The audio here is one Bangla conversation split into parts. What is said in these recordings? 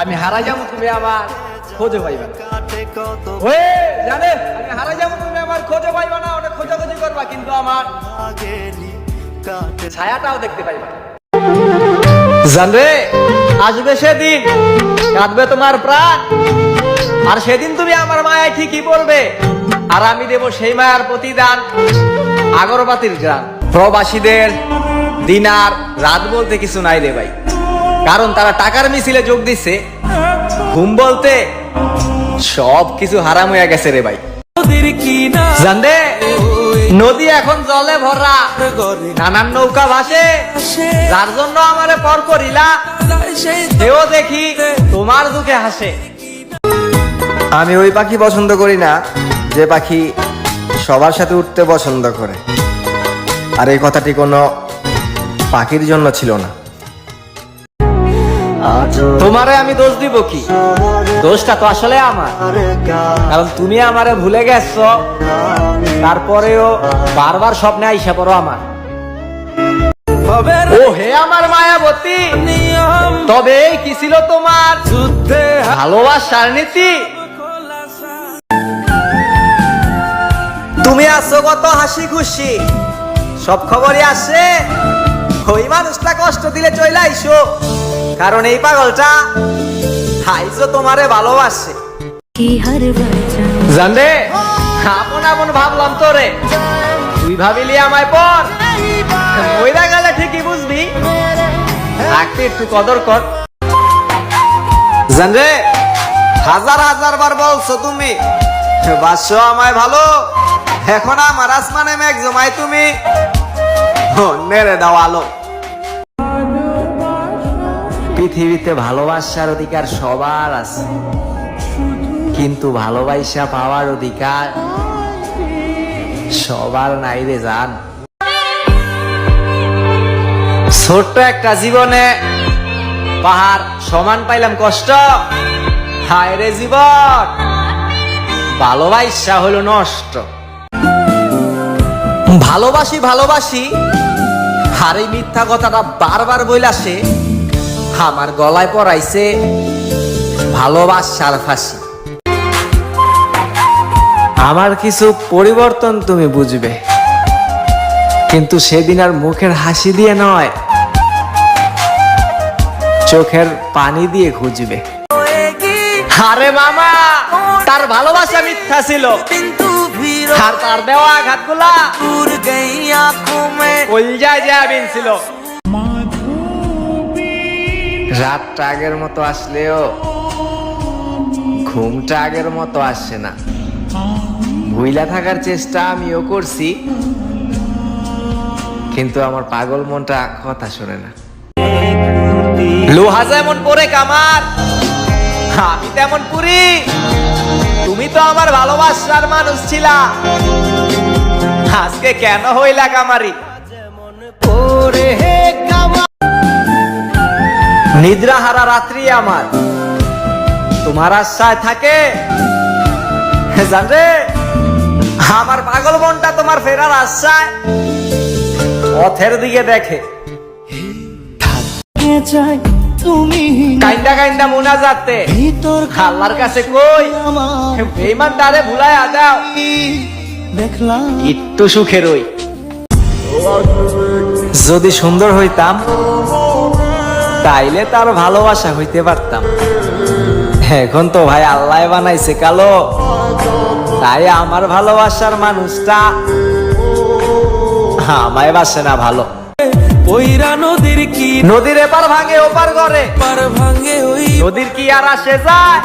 আমি হারা যাব তুমি আমার খোঁজে পাইবা জানে আমি হারা যাব তুমি আমার খোঁজে পাইবা না ওটা খোঁজাখুঁজি করবা কিন্তু আমার। ছায়াটাও দেখতে পাইবা। না। জানরে আসবে সেদিন, কাঁদবে তোমার প্রাণ। আর সেদিন তুমি আমার মায়ায় ঠিকই বলবে, আর আমি দেব সেই মায়ার প্রতিদান, আগরবাতির গ্রাম প্রবাসীদের দিন আর রাত বলতে কিছু নাই রে ভাই। কারণ তারা টাকার মিছিলে যোগ দিচ্ছে ঘুম বলতে সব কিছু হারাম হয়ে গেছে রে ভাই। নদী এখন জলে ভরা। নানান নৌকা ভাসে। যার জন্য আমারে পর করিলা। সেও দেখি তোমার দুঃখে হাসে। আমি ওই পাখি পছন্দ করি না। যে পাখি সবার সাথে উঠতে পছন্দ করে। আর এই কথাটি কোনো পাখির জন্য ছিল না। তোমারে আমি দোষ দিব কি? দোষটা তো আসলে আমার। কারণ তুমি আমারে ভুলে গেছো, তারপরেও বারবার স্বপ্নে আইসা পড়ো আমার। ও হে আমার মায়াবতী, তবে কি ছিল তোমার ভালোবাসার নীতি? তুমি আছো কত হাসি খুশি সব খবরই আসছে। ওই মানুষটা কষ্ট দিলে চলে আইসো। কারণ এই পাগলটা হাইসো তোমারে ভালোবাসে। জানরে আপন আপন ভাবলাম তোরে। তুই ভাবিলি আমায় পর। ওই গেলে ঠিকই বুঝবি। রাখতে একটু কদর কর। জানরে হাজার হাজার বার বলছো তুমি বাসো আমায় ভালো। এখন আমার আসমানে মেঘ জমাই তুমি। নেড়ে দাও আলো। পৃথিবীতে ভালোবাসার অধিকার সবার আছে। কিন্তু ভালোবাসা পাওয়ার অধিকার সবার নাই রে জান। ছোট্ট একটা জীবনে পাহাড় সমান পাইলাম কষ্ট। হায় রে জীবন, ভালোবাসা হলো নষ্ট। ভালোবাসি ভালোবাসি। আর এই মিথ্যা কথাটা বারবার বইলাসে আমার গলায় পড়াইছে ভালোবাসার ফাঁসি। আমার কিছু পরিবর্তন তুমি বুঝবে। কিন্তু সেদিন আর মুখের হাসি দিয়ে নয় চোখের পানি দিয়ে খুঁজবে। আরে মামা তার ভালোবাসা মিথ্যা ছিল। আর তার দেওয়া কলজায় রাতটা আগের মতো আসলেও ঘুমটা আগের মতো আসছে না। ভুইলা থাকার চেষ্টা আমিও করছি কিন্তু আমার পাগল মনটা কথা শোনে না। লোহা যেমন পরে কামার আমি তেমন পুরি। তুমি তো আমার ভালোবাসার মানুষ ছিলা। আজকে কেন হইলা কামারি? নিদ্রা হারা রাত্রি আমার। তোমার আশায় থাকে? জানরে আমার পাগল মনটা তোমার ফেরার আশায় পথের দিকে দেখে। কাইন্দা কাইন্দা মুনা যাতে। আল্লাহর কাছে কই? বেইমান তারে ভুলাই আদাও দেখলাম। একটু সুখে রই। যদি সুন্দর হইতাম তাইলে তার ভালোবাসা হইতে পারতাম। এখন তো ভাই আল্লাহ বানাইছে কালো। তাই আমার ভালোবাসার মানুষটা আমায় বাসে না ভালো। ওইরা নদীর কি নদীর এপার ভাঙে ওপার করে পার ভাঙে ওই নদীর কি আর আসে যায়?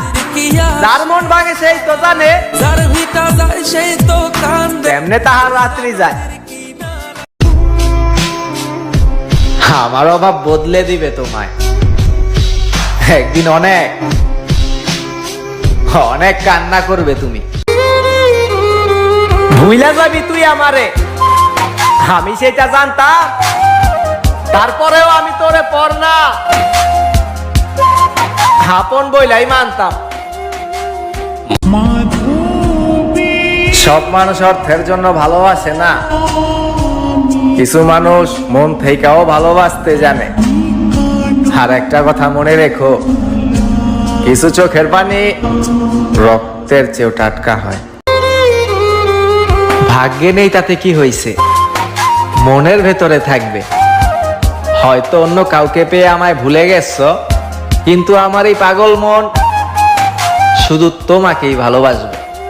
যার মন ভাঙে সেই তো জানে। যার ভিটা যায় সেই তো কান্দে। তেমনে তাহার রাত্রি যায়। আমার অভাব বদলে দিবে তোমায়। একদিন অনেক অনেক কান্না করবে তুমি। ভুইলা যাবি তুই আমারে। আমি সেটা জানতাম। তারপরেও আমি তোরে পর না। আপন বইলাই মানতাম। সব মানুষ অর্থের জন্য ভালোবাসে না। কিছু মানুষ মন থেকেও ভালোবাসতে জানে। আর একটা কথা মনে রেখো কিছু চোখের পানি রক্তের চেয়েও টাটকা হয়। ভাগ্যে নেই তাতে কি হয়েছে মনের ভেতরে থাকবে। হয়তো অন্য কাউকে পেয়ে আমায় ভুলে গেছ, কিন্তু আমার এই পাগল মন শুধু তোমাকেই ভালোবাসবে।